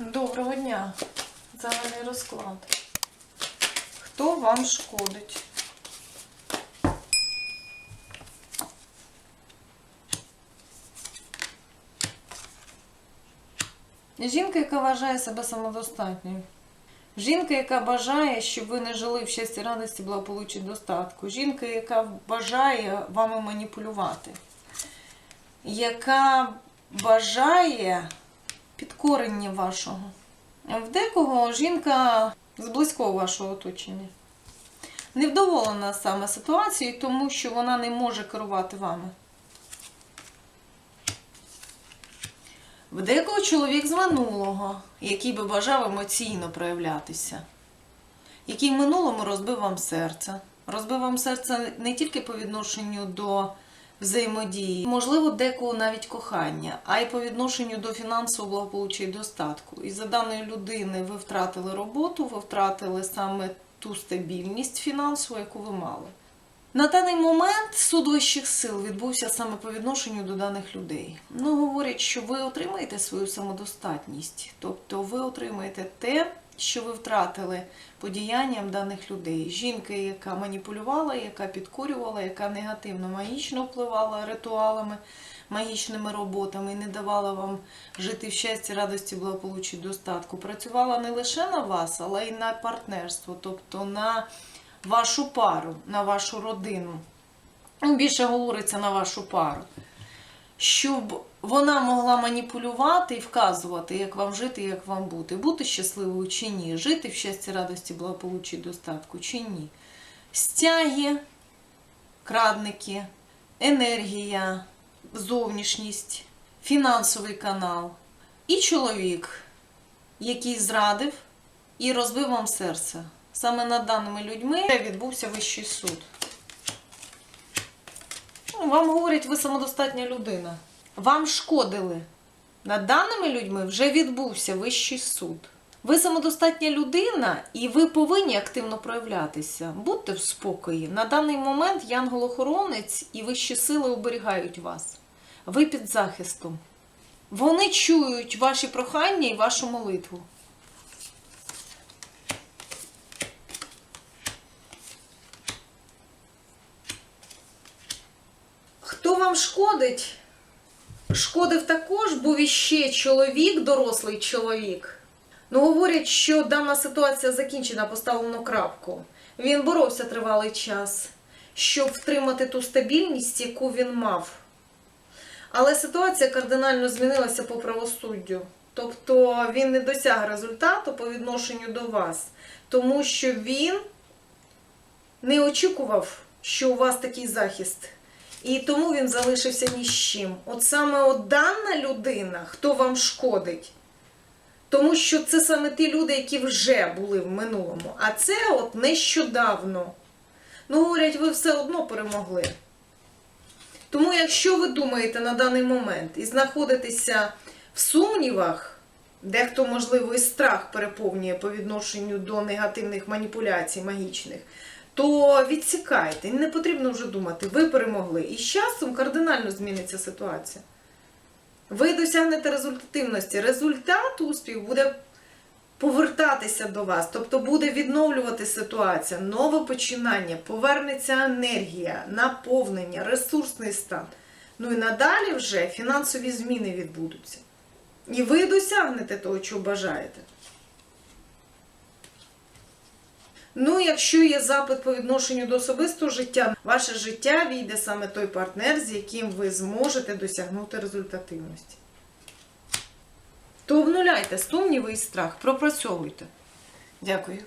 Доброго дня. Загальний розклад. Хто вам шкодить? Жінка, яка вважає себе самодостатньою. Жінка, яка бажає, щоб ви не жили в щасті, радості, благополуччі, достатку. Жінка, яка бажає вами маніпулювати. Яка бажає підкорення вашого. В декого жінка з близького вашого оточення. Невдоволена саме ситуацією, тому що вона не може керувати вами. В декого чоловік з минулого, який би бажав емоційно проявлятися, який в минулому розбив вам серце. Розбив вам серце не тільки по відношенню до взаємодії, можливо, декого навіть кохання, а й по відношенню до фінансового благополуччя і достатку. І за даної людини ви втратили роботу, ви втратили саме ту стабільність фінансову, яку ви мали. На даний момент суд вищих сил відбувся саме по відношенню до даних людей. Ну, говорять, що ви отримаєте свою самодостатність, тобто ви отримаєте те, що ви втратили подіянням даних людей. Жінка, яка маніпулювала, яка підкорювала, яка негативно магічно впливала ритуалами, магічними роботами і не давала вам жити в щасті, радості, благополуччі, достатку. Працювала не лише на вас, але й на партнерство, тобто на вашу пару, на вашу родину. Ну, Більше говориться на вашу пару. Щоб вона могла маніпулювати і вказувати, як вам жити, як вам бути, бути щасливою чи ні, жити в щасті, радості, благополуччі, достатку чи ні. Стяги, крадники, енергія, зовнішність, фінансовий канал. І чоловік, який зрадив і розбив вам серце. Саме над даними людьми відбувся вищий суд. Ну, Вам говорять, ви самодостатня людина. Вам шкодили. Над даними людьми вже відбувся вищий суд. Ви самодостатня людина, і ви повинні активно проявлятися. Будьте в спокої. На даний момент янгол-охоронець і вищі сили оберігають вас. Ви під захистом. Вони чують ваші прохання і вашу молитву. Хто вам шкодить? Шкодив також, був іще чоловік, дорослий чоловік. Ну, говорять, що дана ситуація закінчена, поставлено крапку. Він боровся тривалий час, щоб втримати ту стабільність, яку він мав. Але ситуація кардинально змінилася по правосуддю. Тобто він не досяг результату по відношенню до вас, тому що він не очікував, що у вас такий захист. І тому він залишився ні з чим. От саме от дана людина, хто вам шкодить, тому що це саме ті люди, які вже були в минулому. А це от нещодавно. Ну, говорять, ви все одно перемогли. Тому, якщо ви думаєте на даний момент і знаходитеся в сумнівах, дехто, можливо, і страх переповнює по відношенню до негативних маніпуляцій магічних, то відсікайте. Не потрібно вже думати, ви перемогли. І з часом кардинально зміниться ситуація. Ви досягнете результативності. Результат успіху буде повертатися до вас, тобто буде відновлювати ситуація, нове починання, повернеться енергія, наповнення, ресурсний стан. Ну і надалі вже фінансові зміни відбудуться. І ви досягнете того, чого бажаєте. Ну, якщо є запит по відношенню до особистого життя, ваше життя війде саме той партнер, з яким ви зможете досягнути результативності. То обнуляйте сумніви і страх, пропрацьовуйте. Дякую.